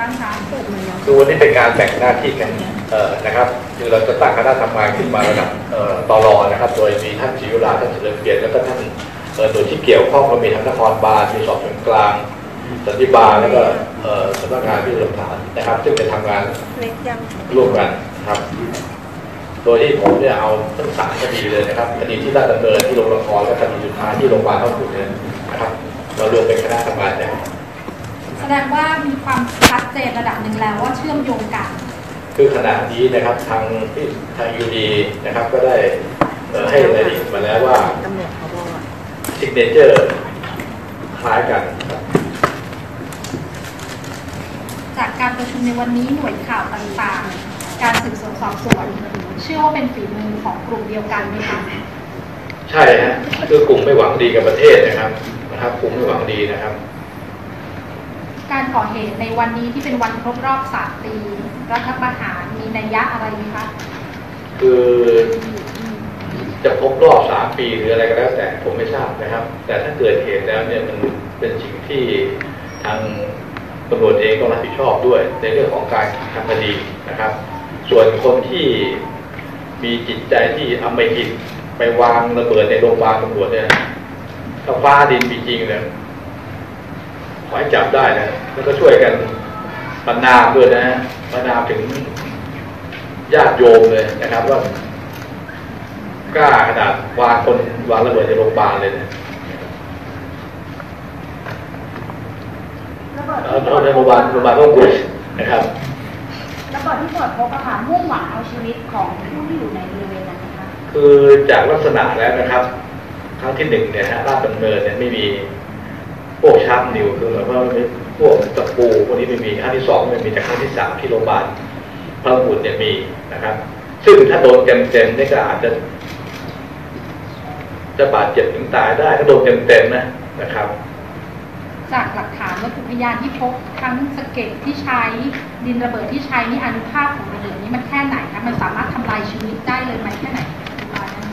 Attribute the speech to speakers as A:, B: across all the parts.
A: บ้างคะ
B: คือวันนี้เป็นการแบ่งหน้าที่กันเอ่อนะครับคือเราจะตั้งคณะทำงานขึ้นมาระดับเอ่อตรนะครับ โดยมีท่านจิยุราท่านเฉลิมเกียรติแล้วก็ท่านเอ่อหน่วยที่เกี่ยวข้องก็มีทั้งนครบาลมีสอบสวนกลางสันติบาลแล้วก็เอ่อสำนักงานพิสูจน์หลักฐานนะครับ ซึ่งจะทำงาน
C: เล็กยัง
B: ร่วมกันนะครับ โดยที่ผมเนี่ยเอาทั้งสามคดีเลยนะครับคดีที่ราชดำเนินที่โรงละครและคดีสุดท้ายที่โรงพยาบาลท่าขุนเนี่ยนะครับมารวมเป็นคณะทำงานเนี่ย
A: แส ดงว่ามีความชัดเจนระดับหนึ่งแล้วว่าเชื่อมโยงกัน
B: คือขณะนี้นะครับทางที่ทางยูดีนะครับก็ได้เอ่อให้รายละเอียดมาแล้วว่า
C: ตำรวจเขาบอกว่า
B: ซิกเนเจอร์คล้ายกันครับ
A: จากการประชุมในวันนี้หน่วยข่าวต่างๆ การสืบสวนสอบสวนเชื่อว่าเป็นฝีมือของกลุ่มเดียวกันไหมคะ
B: ใช่ฮะคือกลุ่มไม่หวังดีกับประเทศนะครับนะครับ กลุ่มไม่หวังดีนะครับ
A: การก่อเหตุในวันนี้ที่เป็นวันครบรอบสามปีรัฐประหารมีนัยยะอะไรไหมคะ
B: คือจะครบรอบสามปีหรืออะไรก็แล้วแต่ผมไม่ทราบนะครับ แต่ถ้าเกิดเหตุแล้วเนี่ยมันเป็นสิ่งที่ทางตำรวจเองต้องรับผิดชอบด้วย ในเรื่องของการทำคดีนะครับ ส่วนคนที่มีจิตใจที่อำมหิตไปวางระเบิดในโรงพยาบาลตำรวจเนี่ยถ้าฟ้าดินมีจริงเนี่ย ขอให้จับได้นะแล้วก็ช่วยกันบรรณามด้วยนะบรรณามถึงญาติโยมเลยนะครับ ว่ากล้าขนาดวางคนวางระเบิดในโรงพยาบาลเลยนะ
D: ระเบิด
B: ในโรงพยาบาลโรงพยาบาลต้องกุยนะครับ
D: ระเบิดที่ตรวจพบอะค่ะมุ่งหวังเอาชีวิตของผู้ที่อยู่ในบริเวณนั้นนะคะ
B: คือจากลักษณะแล้วนะครับ ครั้งที่หนึ่งเนี่ยฮะราชดำเนินเนี่ยไม่มี พวกชาร์ปนิวคือหมายความว่าไม่พวกตะปูพวกนี้ไม่มีครั้งที่สองไม่มีแต่ครั้งที่สามที่โรงพยาบาลพระบุตรเนี่ยมีนะครับ ซึ่งถ้าโดนเต็มๆเนี่ยก็อาจจะจะบาดเจ็บถึงตายได้ถ้าโดนเต็มๆนะนะครับ
A: จากหลักฐานวัตถุพยานที่พบทั้งสะเก็ดที่ใช้ดินระเบิดที่ใช้นี่อนุภาคของระเบิดนี้มันแค่ไหนคะมันสามารถทำลายชีวิตได้เลยไหมแค่ไหนประมาณนั้น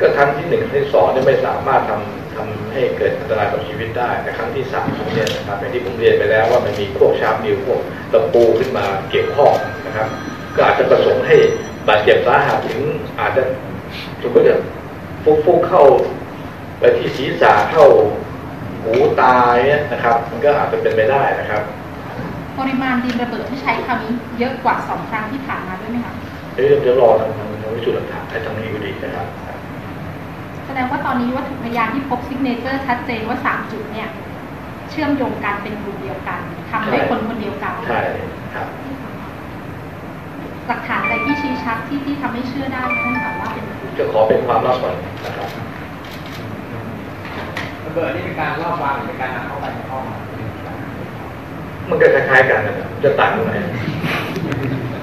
B: ก็ครั้งที่หนึ่งครั้งที่สองเนี่ยไม่สามารถทำ ทำให้เกิดอันตรายต่อชีวิตได้แต่ครั้งที่สามเนี่ยนะครับอย่างที่ผมเรียนไปแล้วว่ามันมีพวกชาร์ปนิวพวกตะปูขึ้นมาเกี่ยวข้องนะครับ ก็อาจจะประสงค์ให้บาดเจ็บสาหัสถึงอาจจะสมมติว่าฟุกฟุกเข้าไปที่ศีรษะเข้าหูตายเนี่ยนะครับ มันก็อาจจะเป็นไปได้นะครับ
A: ปริมาณดินระเบิดที่ใช้คราวนี้เยอะกว่าสองครั้งที่ผ่านมาด้วยไหมคะ
B: เดี๋ยวเดี๋ยวรอทางทางทางวิสูจน์หลักฐานให้ทางนี้อยู่ดีนะครับ
A: แส ดงว่าตอนนี้วัตถุพยานที่พบซิกเนเจอร์ชัดเจนว่าสามจุดเนี่ย เชื่อมโยงกันเป็นกลุ่มเดียวกันทำด้วยคนคนเดียวกัน
B: ใช่ครับ
A: หลักฐานอะไรที่ชี้ชัดที่ที่ทำให้เชื่อได้ท่านบอกว่าเป็นกลุ่ม
B: จะขอเป็นความลับก่อนนะครับ
E: ระเบิดนี่เป็นการลอบวางหรือเป็นการนำเข้าไปในห้อง
B: มันก็คล้ายๆกันนะครับจะต่างตรงไหน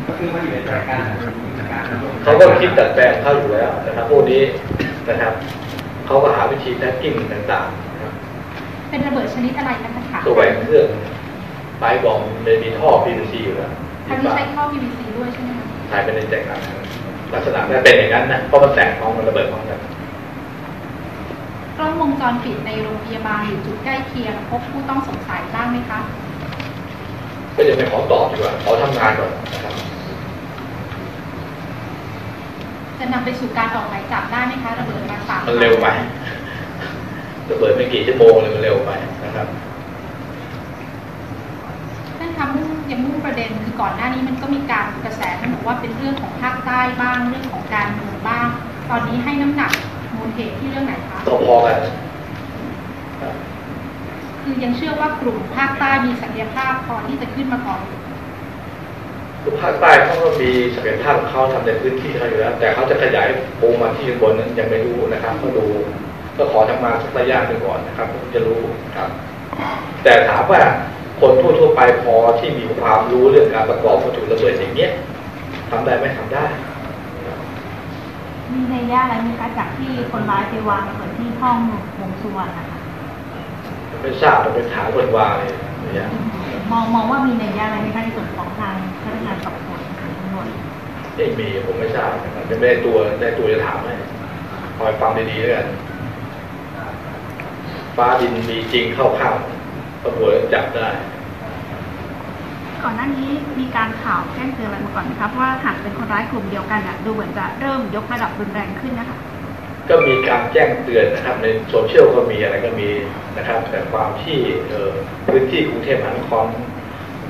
E: ก็คือมันอยู่ในสถานการณ์การ
B: เขาก็คิดดัดแปลงเข้าอยู่แล้วนะครับพวกนี้ นะครับเขาก็หาวิธีแท็กกิ้งต่างๆนะครับ
A: เป็นระเบิดชนิดอะไรกันคะ
B: ตัวแหวนเครื่องปลายบอมมันมีท่อ PVC อยู่แล้ว
A: ครั้งนี้ใช้ท่อ PVC ด้วยใช่ไหมคะ
B: ถ่ายเป็นในแจกกันลักษณะน่าเป็นอย่างนั้นนะเพราะมันแตกพร้อมมันระเบิดพร้อมกัน
A: กล้องวงจรปิดในโรงพยาบาลหรือจุดใกล้เคียงพบผู้ต้องสงสัยบ้างไหมคะ
B: ก็จะไม่ขอตอบดีกว่าขอทำงานก่อนนะครับ
A: จะนำไปสู่การออกหมายจับได้ไหมคะระเบิดมาสาม
B: มันเร็วไประเบิดไม่กี่ชั่วโมงเลยมันเร็วไปนะครับ
A: ท่านคะมุ่งยังมุ่งประเด็นคือก่อนหน้านี้มันก็มีการกระแสท่านบอกว่าเป็นเรื่องของภาคใต้บ้างเรื่องของการเมืองบ้าง ตอนนี้ให้น้ำหนักมูลเหตุที่เรื่องไหนคะ
B: ก็พอกัน
A: คือยังเชื่อว่ากลุ่มภาคใต้มีศักยภาพพอที่จะขึ้นมาก่อน
B: คือภาคใต้เขาก็มีศักยภาพของเขาทำในพื้นที่เขาอยู่แล้ว แต่เขาจะขยายปูมาที่ข้างบนนั้นยังไม่รู้นะครับก็ดูก็ขอทำงานสักระยะหนึ่งก่อนนะครับผมจะรู้ครับ แต่ถามว่าคนทั่วๆไปพอที่มีความรู้เรื่องการประกอบวัตถุระเบิดอย่างเงี้ยทำได้ไหมทำได้
D: มีในยย่าอะไรไหมคะจากที่คนร้ายไปวางระเบิดที่ห้องวงสุวรรณนะคะ
B: ไม่ทราบเราไปถามคนวางเลยเนี่ย
D: มองมองว่ามีในยย่าอะไรไหมคะในส่วนของทางพนักงานสอบสวนหรือตำรวจ
B: ไม่มีผมไม่ทราบนะครับไม่ได้ตัวได้ตัวจะถามให้คอยฟังดีๆแล้วกันฟ้าดินมีจริงเข้าข้างตำรวจจับได้
D: ก่อนหน้านี้มีการข่าวแจ้งเตือนอะไรมาก่อนไหมครับว่าหากเป็นคนร้ายกลุ่มเดียวกันอะดูเหมือนจะเริ่มยกระดับรุนแรงขึ้นนะคะ
B: ก็มีการแจ้งเตือนนะครับ ในโซเชียลก็มีอะไรก็มีนะครับ แต่ความที่เอ่อพื้นที่กรุงเทพมหานคร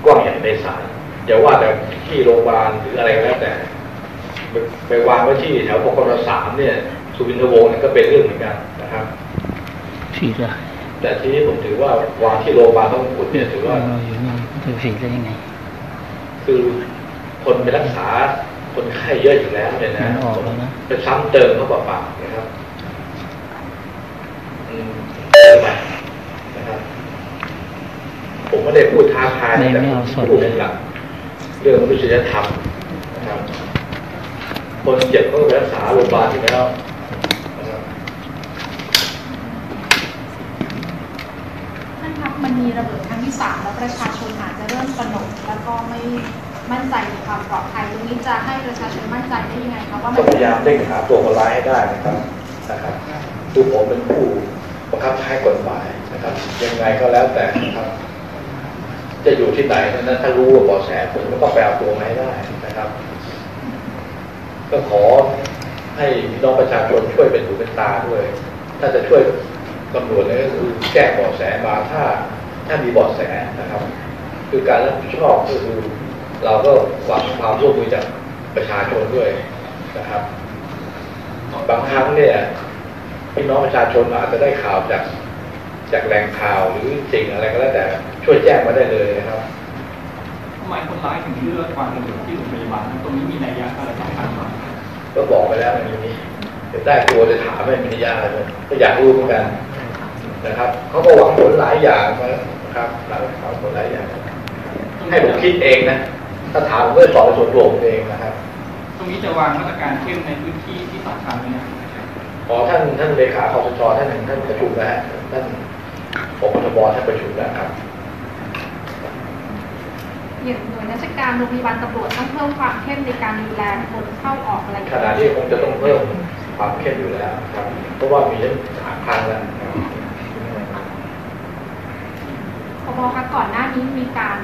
B: กว้างใหญ่ในสารอย่าว่าแต่ที่โรงพยาบาลหรืออะไรก็แล้วแต่ ไปไปวางไว้ที่แถวปกรสามเนี่ย สุวินทวงศ์เนี่ยก็เป็นเรื่องเหมือนกันนะครับ
C: ฉีดละ
B: แต่ทีนี้ผมถือว่าวางที่โรงพยาบาลพระมงกุฎเนี่ยถือว่า
C: เราอยู่นี่จะฉีดได้ยังไง
B: คือคนไปรักษา คนไข้เยอะอยู่แล้วเนี่ยนะ
C: มันออกแล้วนะ
B: ไปซ้ำเติมเขาเปล่าๆนะครับอืมเติมไปนะครับ ผมไม่ได้พูดท้าทาย
C: ไม่
B: นะแต่
C: ไม่
B: ผ
C: เอา
B: ม
C: สด
B: พูด
C: เล
B: ใน
C: ย
B: หลักเรื่องมนุษยธรรมนะครับ คนเจ็บเขาก็ไปรักษาโรงพยาบาลอยู่แล้วนะครับ
A: ท่านครับมันมีระเบิดครั้งที่สามแล้วประชาชนอาจจะเริ่มตระหนกแล้วก็ไม่ มั่นใจในความปลอดภัยตรงนี้จะให้ประชาชนมั่นใจได้ยังไงคะว่ามั
B: ก็พยายามเร่งหาตัวคนร้ายให้ได้นะครับนะครับคือผมเป็นผู้บังคับใช้กฎหมายนะครับ ยังไงก็แล้วแต่นะครับ จะอยู่ที่ไหนนั้นถ้ารู้ว่าเบาะแสผมก็ต้องไปเอาตัวมาให้ได้นะครับ ก็ขอให้พี่น้องประชาชนช่วยเป็นหูเป็นตาด้วย ถ้าจะช่วยตำรวจเนี่ยก็คือแจ้งเบาะแสมาถ้าถ้ามีเบาะแสนะครับ คือการรับผิดชอบก็คือ เราก็หวังความร่วมมือจากประชาชนด้วยนะครับ บางครั้งเนี่ยพี่น้องประชาชนอาจจะได้ข่าวจากจากแหล่งข่าวหรือสิ่งอะไรก็แล้วแต่ช่วยแจ้งมาได้เลยนะครับ
E: ทำไมคนร้ายถึงเลือกวางระเบิดที่โรงพยาบาลตรงนี้มีนัยยะอะไรสำคัญไหม
B: ก็บอกไปแล้วในนี้เดี๋ยวได้ตัวจะถามไม่มีนิยามอะไรเลยก็อยากรู้เหมือนกันนะครับเขาก็หวังผลหลายอย่างนะครับหลายหวังผลหลายอย่าง ให้ผมคิดเองนะ ถ้าถามผมก็สอบในส่วนตัวผมเองนะครับ
E: ตรงนี้จะวางมาตรการเข้มในพื้นที่ที่สำคัญไหมเนี่ย
B: ขอท่านท่านเลขาคอสชท่านหนึ่งท่านประชุมนะฮะท่านปปทบท่านประชุมนะครับ
A: อย่างหน่วยราชการโรงพยาบาลตำรวจต้องเพิ่มความเข้มในการดูแลคนเข้าออกอะไร
B: ขณะที่คงจะต้องเพิ่มความเข้มอยู่แล้วครับเพราะว่ามีทั้งสามครั้งแล้วนะครับ
A: พบคะก่อนหน้านี้มีการ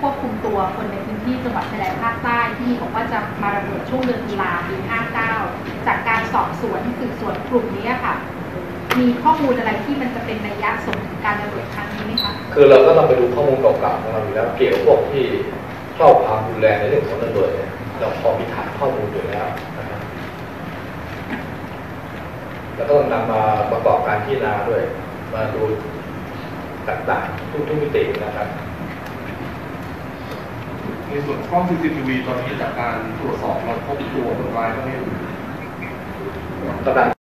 A: ควบคุมตัวคนในพื้นที่จังหวัดชายแดนภาคใต้ที่บอกว่าจะมาระเบิดช่วงเดือนตุลาปี 59 จากการสอบสวนสืบสวนกลุ่มนี้ค่ะ มีข้อมูลอะไรที่มันจะเป็นนัยยะส่งถึงการระเบิดครั้งนี้ไหมคะ
B: คือเราก็ต้องไปดูข้อมูลเก่าๆของเราอยู่แล้วเกี่ยวกับพวกที่ชอบความรุนแรงในเรื่องของระเบิดเนี่ยเราพอมีฐานข้อมูลอยู่แล้วนะครับแล้วก็ต้องนำมาประกอบการพิจารณาด้วย มาดูต่างๆทุกๆมิตินะครับ
F: ในส่วนกล้อง CCTV ตอนนี้จากการตรวจสอบเราพบตัวคนร้ายบ้างไหม
B: กำลัง
C: ข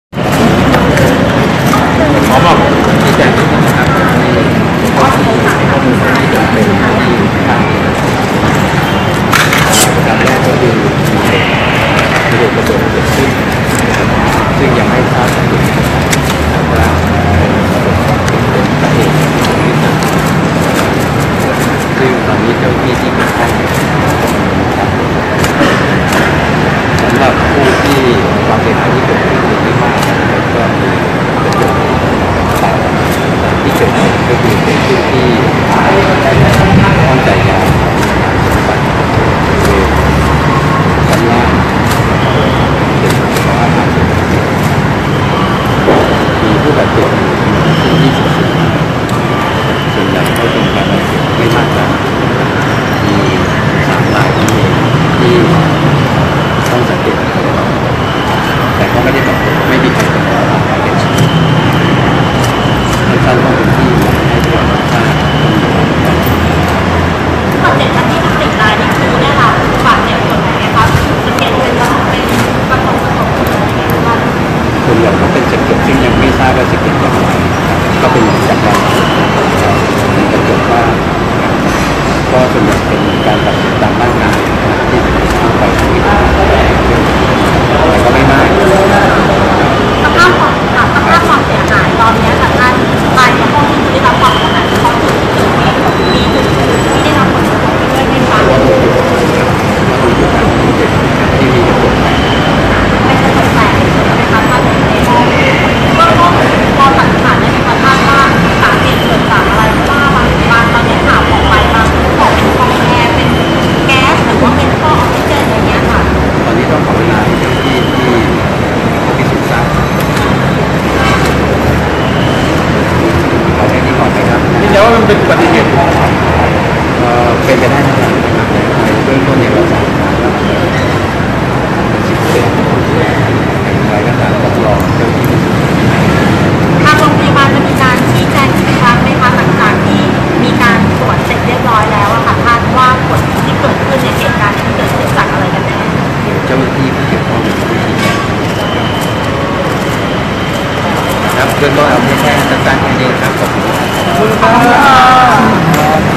C: ครับเริ่มต้นเอาแค่สั้นๆแค่
D: นี้ครับ
G: ขอบคุณครับ